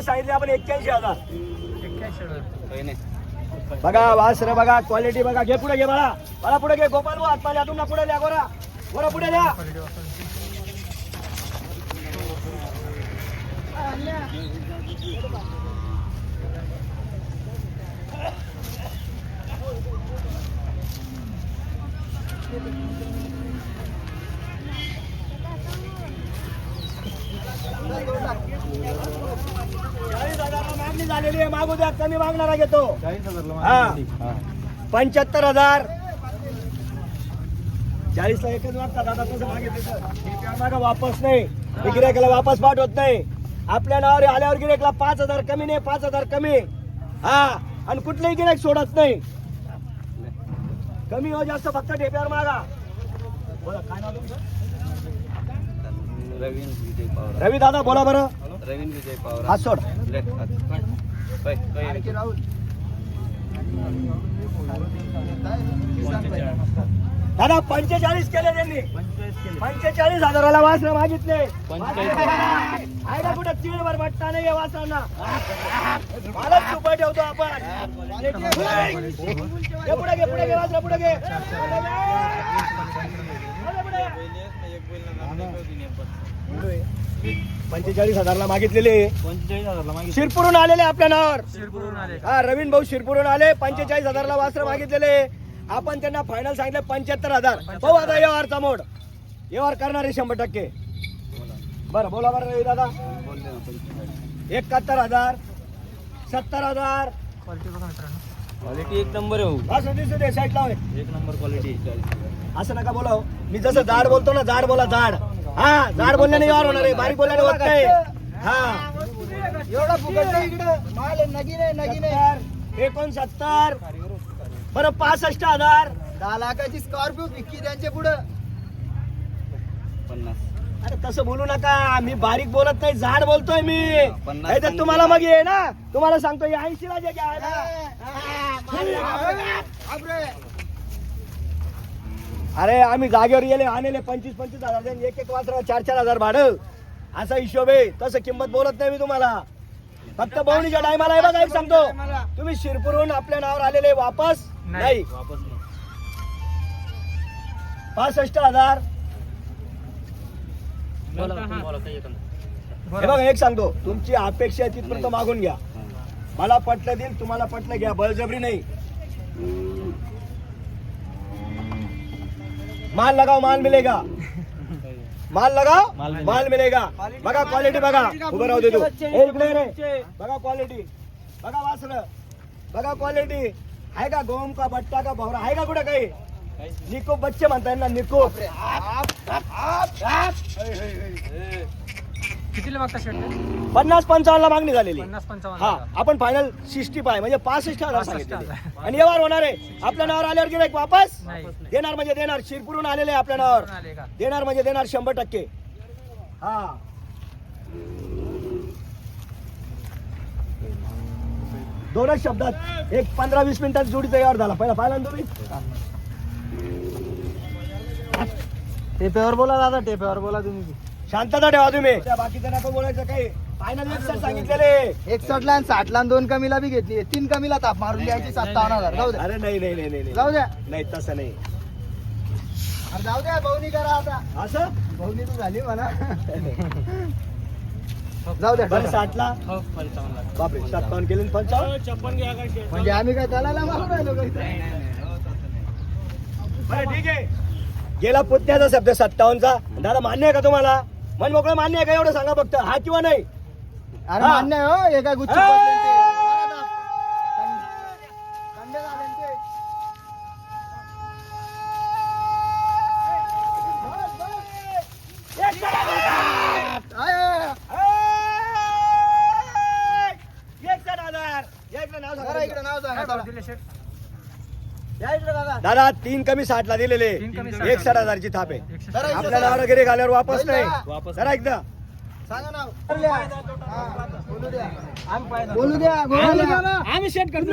किंमत सांगितली आपण एक्क्याऐंशी हजार एक्क्याऐंशी हजार बघा वासर बघा क्वालिटी बघा घे पुढे घे बाळा बाळा पुढे घे गोपाल भाऊ हातपाय यातून ना पुढे द्या गोरा गोरा पुढे द्या क्वालिटी वासरांची चाळीस हजारला मागणी झालेली आहे मागू द्या कमी मागणारा घेतो. हा. पंच्याहत्तर हजार चाळीसला एकच दादा मागं वापस नाही. गिरायकाला वापस पाठवत नाही. आपल्या नावावर आल्यावर गिरायकला पाच हजार कमी नाही पाच हजार कमी. हा. आणि कुठलेही गिरायक सोडत नाही. कमी हो जास्त फक्त टेप्यावर मागा. बोला काय नाव रवी दादा बोला बरं. रवीन विजय पवार. हात सोड. हात. दादा पंचेचाळीस केले त्यांनी. पंचेचाळीस हजाराला वासरं मागितले. आहे का कुठं तीळभर भट्टा नाही वासरांना. मालच सुपर ठेवतो आपण. घे पुढे घे पुढे घे. वासरा पुढे घे. पंचेचाळीस हजारला मागितलेले पंचेचाळीस हजारला मागितली शिरपूरून आलेले आपल्या नावावर. शिरपूरहून आले. हा रवीन भाऊ शिरपूरून आले पंचेचाळीस हजारला वासर मागितलेले आपण त्यांना फायनल सांगितलं पंच्याहत्तर हजार. भाऊ आता व्यवहारचा मोड व्यवहार करणारे शंभर टक्के. बरं बोला बरं रवी दादा. एकाहत्तर हजार सत्तर हजार. क्वालिटी एक नंबर आहे हो असं दिसू दे साईड लावले एक नंबर क्वालिटी असं नका बोला हो. मी जसं जाड बोलतो ना जाड बोला जाड. हा जाड बोलल्याने व्यवहार होणार आहे बारीक बोलल्याने होत नाही. हा. एवढा फुकट नाही इकडं. माल नगीन आहे नगीन एकोणसत्तर बरं पासष्ट हजार. दहा लाखाची स्कॉर्पिओ विक्की त्यांच्या पुढं. पन्नास. अरे तसं बोलू नका. मी बारीक बोलत नाही जाड बोलतोय मी. पन्नास नाही तर तुम्हाला मग ये ना. तुम्हाला सांगतो ऐंशी ला जे घ्या ना. अरे आम्ही जागेवर गेले आणले पंचवीस पंचवीस हजार एक एक वासरा चार चार हजार भाडं. असा हिशोब आहे. तसं किंमत बोलत नाही मी तुम्हाला. फक्त बवणीच्या टायमाला आहे बघा एक सांगतो. तुम्ही शिरपूरहून आपल्या नावावर आलेले वापस नाही. पासष्ट हजार. हे बघा एक सांगतो. तुमची अपेक्षा आहे तिथपर्यंत मागून घ्या. मला पटलं देईल तुम्हाला पटलं घ्या. बळजबरी नाही. माल लगाओ माल मिलेगा. माल लगाओ माल मिलेगा. माल मिलेगा. बघा क्वालिटी बघा. उभं राहू दे तू. ए, इकडे रे. बघा क्वालिटी बघा वासर. बघा क्वालिटी आहे का गोम का बट्टा का भवरा? आहे का कुठे काही? निकोप बच्चे म्हणताय ना निकोप. कितीला मागता शर्ट पन्नास पंचावन्न ला मागणी झालेली. पन्नास पंचावन्न हा. आपण फायनल सिक्स्टी पाय म्हणजे पासष्ट हजार सांगितलेले. आणि व्यवहार होणार आहे. आपल्या नावावर आल्यावर गिराईक वापस? नाही. देणार म्हणजे देणार. शिरपूरून आलेले आहे आपल्या नावावर. कुठून आले का? देणार म्हणजे देणार शंभर टक्के. हा. दोनच शब्दात एक पंधरा वीस मिनिटात जोडी तयार झाला. पहिला पाहिला ना तुम्ही टेपेवर बोला दादा टेपेवर बोला तुम्ही. शांतता ठेवा तुम्ही. त्या बाकीचं नको बोलायचं काही. फायनल एक सांगितलेले. आणि साठ ला आणि दोन कमीला बी घेतली. तीन कमीला ताप मारून द्यायची सत्तावन्न हजार जाऊ द्या. अरे नाही नाही नाही नाही, जाऊ द्या. नाही नाही तसं नाही. अरे जाऊ द्या बहुनी करा आता. असं? बहुनी तू झाली म्हणा. जाऊ द्या. बरं साठला? हो बापरे सत्तावन्न केले पंचावन्न? म्हणजे आम्ही काय त्याला मारून राहिलो? बरं ठीक आहे. गेला पुत्याचा शब्द सत्तावन्नचा. दादा मान्य आहे का तुम्हाला? मन मोकळं मान्य आहे का एवढं सांगा फक्त? हा किंवा नाही? अरे. मान्य आहे हो. एका गुच्छ ए! कंडे झाले ना ते. आहे. एकसठ हजार या इकडे नाव सांगा जरा इकडे नाव सांगा काय चला. भाव दिले शर्ट या इकडे दादा तीन कमी साठ ला दिलेले कमी साठ. हजारची थाप आहे. एकशे जरा साठ. इकडे आपल्या नावावर गिरे घाल्यावर वापस नाही. वापस जरा एकदा. सांगा नाव बोलू द्या बोलू द्या बोलू द्या आम्ही शेट करतो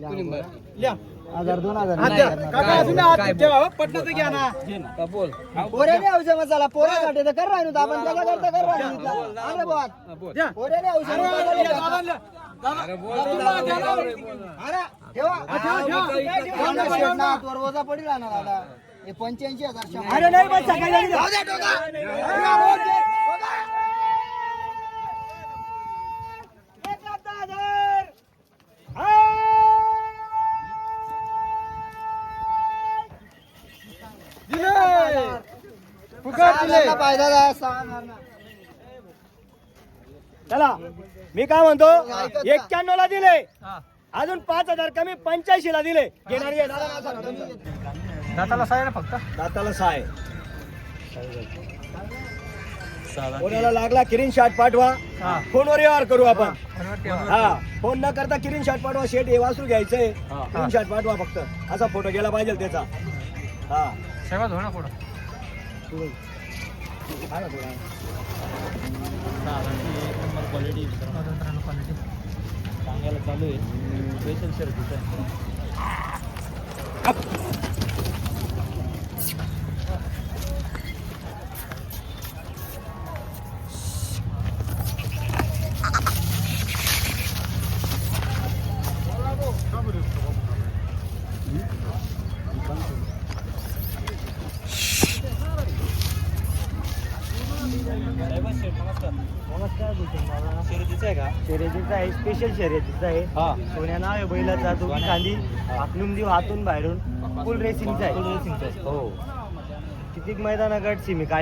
हजार पोऱ्याने औषध मसाला पोऱ्यासाठी तर कर राहिलो आपण त्याच्या करता कर राहिलो अरे बुवा पोऱ्याने औषध मसाला अरे ठेवा. ठेवा ना शेट ना हातवर ओझा पडी राहणार आता. हे पंच्याऐंशी हजार शंभर. अरे नाही बस सकाळी जाऊ. द्या, ठोका लाख दहा हजार. सहा हजारला फायदा झाला, सहा हजारला. चला मी काय म्हणतो एक्क्याण्णव ला दिले. अजून पाच हजार कमी पंच्याऐंशी ला दिले. घेणारी. दाताला साय ना फक्त? दाताला साय कोणाला लागला किरीन शॉट पाठवा. हा. फोनवर व्यवहार करू आपण. हा फोन न करता किरीन शॉट पाठवा. शेट हे वासरू घ्यायचंय. किरीन शॉट पाठवा फक्त. असा फोटो गेला पाहिजे त्याचा. हा. साहेबात हो ना पुढं हा ना थोडा. क्वालिटी मित्रांनो क्वालिटी सांगायला चालू आहे. स्पेशल शर्ट नमस्कार. भूषण बाबा. शर्यतीचं आहे का? शर्यतीचा आहे स्पेशल शर्यतीचा आहे. हा. सोन्या नाव आहे बैलाचा दोघी खांदी. आखलून देऊ हातून बाहेरून. फुल रेसिंगचा आहे. रेसिंगचं हो. कितीक मैदाना गट मी काय